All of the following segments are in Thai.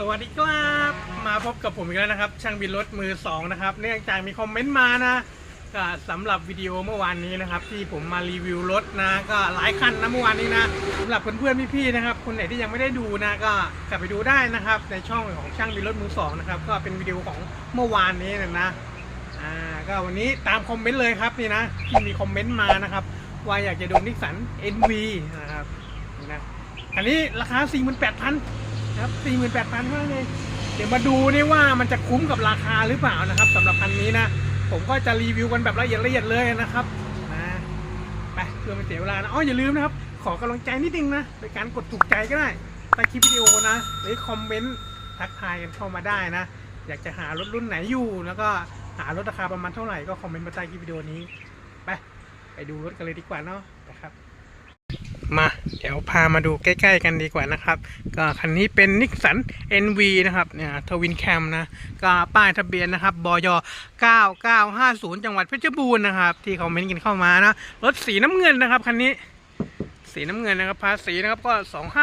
สวัสดีครับมาพบกับผมอีกแล้วนะครับ ช่างบินรถมือสองนะครับ เนื่องจากมีคอมเมนต์มานะก็สำหรับวิดีโอเมื่อวานนี้นะครับ ที่ผมมารีวิวรถนะก็หลายคันนะเมื่อวานนี้นะสำหรับเพื่อนๆพี่ๆนะครับคนไหนที่ยังไม่ได้ดูนะก็กลับไปดูได้นะครับ ในช่องของช่างบินรถมือสองนะครับก็เป็นวิดีโอของเมื่อวานนี้นะนะอ่าก็วันนี้ตามคอมเมนต์เลยครับนี่นะที่มีคอมเมนต์มานะครับว่าอยากจะดูนิสสัน NV นะครับนี่นะอันนี้ราคา 48,000 ครับ48,000เท่านั้นเองเดี๋ยวมาดูนี่ว่ามันจะคุ้มกับราคาหรือเปล่านะครับสำหรับคันนี้นะ ผมก็จะรีวิวกันแบบละเอียดละเอียดเลยนะครับนะไปเพื่อไม่เสียเวลานะอ๋ออย่าลืมนะครับ ขอกำลังใจนิดนึงนะโดยการกดถูกใจก็ได้ใต้คลิปวิดีโอนะ หรือคอมเมนต์ทักทายกันเข้ามาได้นะ อยากจะหารถรุ่นไหนอยู่ แล้วก็หารถราคาประมาณเท่าไหร่ก็คอมเมนต์มาใต้คลิปวิดีโอนี้ ไปไปดูรถกันเลยดีกว่าเนาะนะครับ มาเดี๋ยวพามาดูใกล้ ๆ กันดีกว่านะครับ ก็คันนี้เป็นนิกสัน NV นะครับเนี่ยทวินแคมนะ ก็ป้ายทะเบียนนะครับบย9950 จังหวัดเพชรบูรณ์นะครับ ที่คอมเมนกันเข้ามานะรถสีน้ำเงินนะครับคันนี้ สีน้ำเงินนะครับภาษีนะครับก็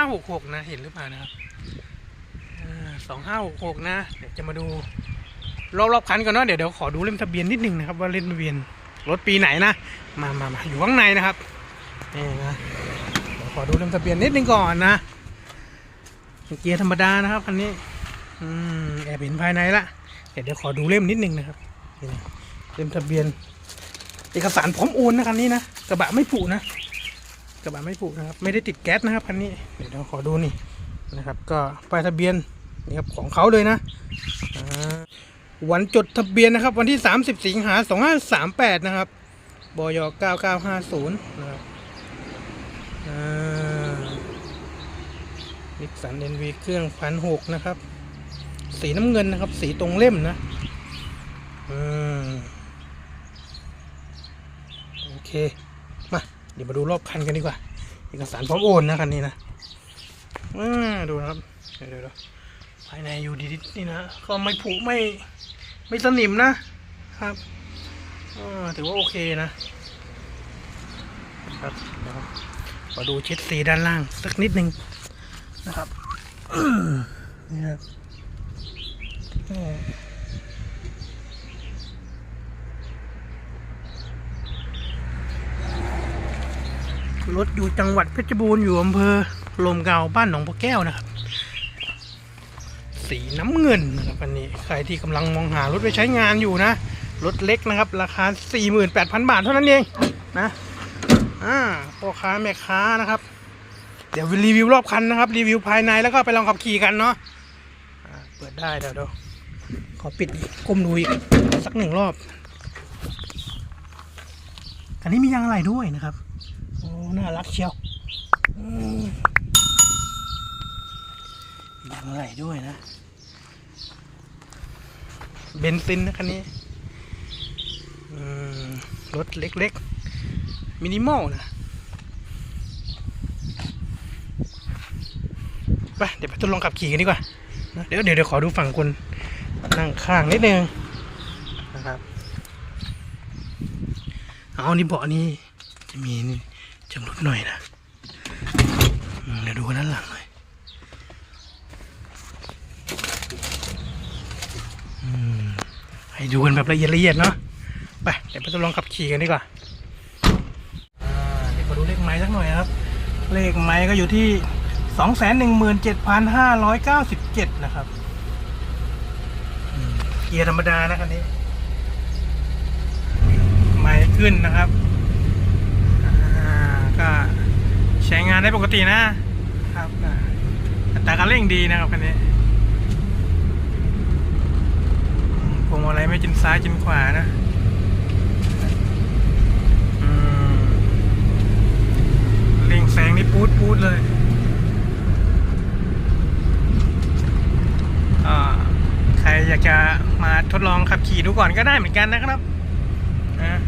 2566 นะเห็นหรือเปล่านะครับ2566 นะเดี๋ยวจะมาดูรอบๆคันก่อนเนาะเดี๋ยวเดี๋ยวขอดูเล่มทะเบียนนิดนึงนะครับว่าเล่มทะเบียนรถปีไหนนะ มามามาอยู่ข้างในนะครับนี่นะ ขอดูเล่มทะเบียนนิดนึงก่อนนะ เกียร์ธรรมดานะครับคันนี้ อืมแอบเห็นภายในละเดี๋ยวเดี๋ยวขอดูเล่มนิดนึงนะครับเล่มทะเบียน เอกสารพร้อมโอนนะคันนี้นะกระบะไม่ผุนะกระบะไม่ผุนะครับ ไม่ได้ติดแก๊สนะครับคันนี้เดี๋ยวเราขอดูนี่นะครับ ก็ป้ายทะเบียนนี่ครับของเขาเลยนะวันจดทะเบียนนะครับ วันที่ 30 สิงหา2538 นะครับบย9950 นะครับอ่า นิสสันเอ็นวีเครื่องพันหกนะครับ สีน้ำเงินนะครับ สีตรงเล่มนะอืมโอเค มา เดี๋ยวมาดูรอบคันกันดีกว่า เอกสารพร้อมโอนนะคันนี้นะอ่าดูนะครับ เดี๋ยวเดี๋ยวภายในอยู่ดีๆนี่นะ ก็ไม่ผุไม่ไม่สนิมนะครับอ่าถือว่าโอเคนะครับเดี๋ยวมาดูช็ดสีด้านล่างสักนิดหนึ่ง นะครับนี่ครับรถอยู่จังหวัดเพชรบูรณ์อยู่อำเภอลมเกาบ้านหนองพะแก้วนะครับ สีน้ำเงินนะครับอันนี้ใครที่กำลังมองหารถไปใช้งานอยู่นะ รถเล็กนะครับ ราคา 48,000 บาทเท่านั้นเองนะอ่าพ่อค้าแม่ค้านะครับ เดี๋ยวรีวิวรอบคันนะครับ รีวิวภายในแล้วก็ไปลองขับขี่กันเนาะเปิดได้เดี๋ยวดี๋ยวขอปิดก้มดูอีกสักหนึ่งรอบ อันนี้มียางอะไรด้วยนะครับโอ้น่ารักเชียวยางอะไรด้วยนะ เบนซินนะคันนี้รถเล็กๆ มินิมอลนะ ไปเดี๋ยวไปทดลองขับขี่กันดีกว่าเดี๋ยวเดี๋ยวขอดูฝั่งคนนั่งข้างนิดนึงนะครับเอานี่เบาะนี่จะมีจังรถหน่อยนะเดี๋ยวดูกันด้านหลังหน่อยอืมให้ดูกันแบบละเอียดละเอียดเนาะไปเดี๋ยวไปทดลองขับขี่กันดีกว่าเดี๋ยวขอดูเลขไม้สักหน่อยครับ เลขไม้ก็อยู่ที่ สองแสนหนึ่งหมื่นเจ็ดพันห้าร้อยเก้าสิบเจ็ดนะครับ เกียร์ธรรมดานะคันนี้ไม้ขึ้นนะครับ ก็ใช้งานได้ปกตินะครับอัตราการเร่งดีนะครับคันนี้อืมพวงมาลัยไม่จินซ้ายจินขวานะอืมเร่งแซงนี่ปูดปูดเลยอ่าใครอยากจะมา ทดลองขับขี่ดูก่อนก็ได้เหมือนกันนะครับนะ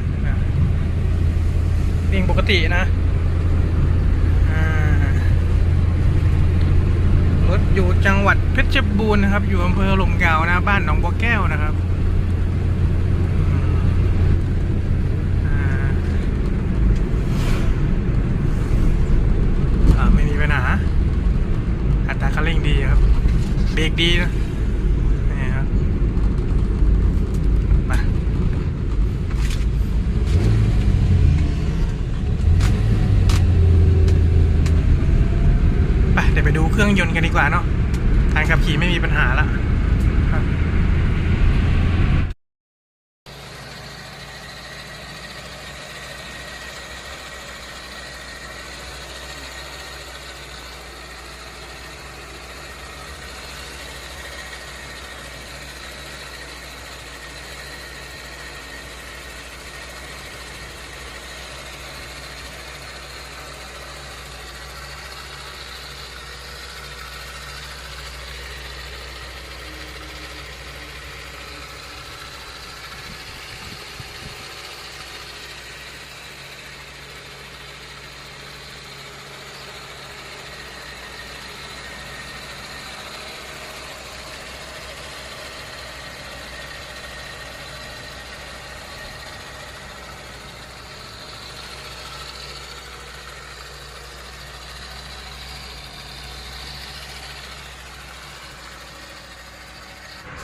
วิ่งปกตินะรถอยู่จังหวัดเพชรบูรณ์นะครับ อยู่อำเภอหลมเกานะบ้านหนองบัวแก้วนะครับไม่มีปัญหาอัตราคันเร่งดีครับ เบรกดีนะนี่ครับมาไปเดี๋ยวไปดูเค รื่องยนต์กันดีกว่าเนาะการขับขี่ไม่มีปัญหาละครับ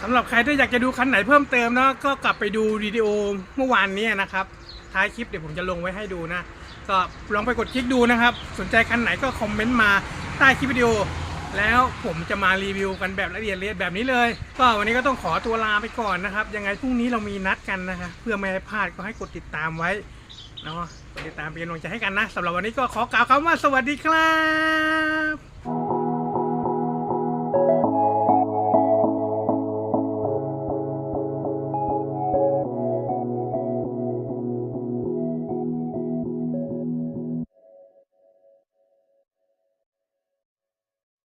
สำหรับใครที่อยากจะดูคันไหนเพิ่มเติมเนาะก็กลับไปดูวิดีโอเมื่อวานนี้นะครับ ท้ายคลิปเดี๋ยวผมจะลงไว้ให้ดูนะ ก็ลองไปกดคลิกดูนะครับ สนใจคันไหนก็คอมเมนต์มาใต้คลิปวิดีโอ แล้วผมจะมารีวิวกันแบบละเอียดเอียดแบบนี้เลย ก็วันนี้ก็ต้องขอตัวลาไปก่อนนะครับ ยังไงพรุ่งนี้เรามีนัดกันนะครับเพื่อไม่ให้พลาดก็ให้กดติดตามไว้เนาะติดตามเป็นกำลังใจให้กันนะสำหรับวันนี้ก็ขอกล่าวคำว่าสวัสดีครับ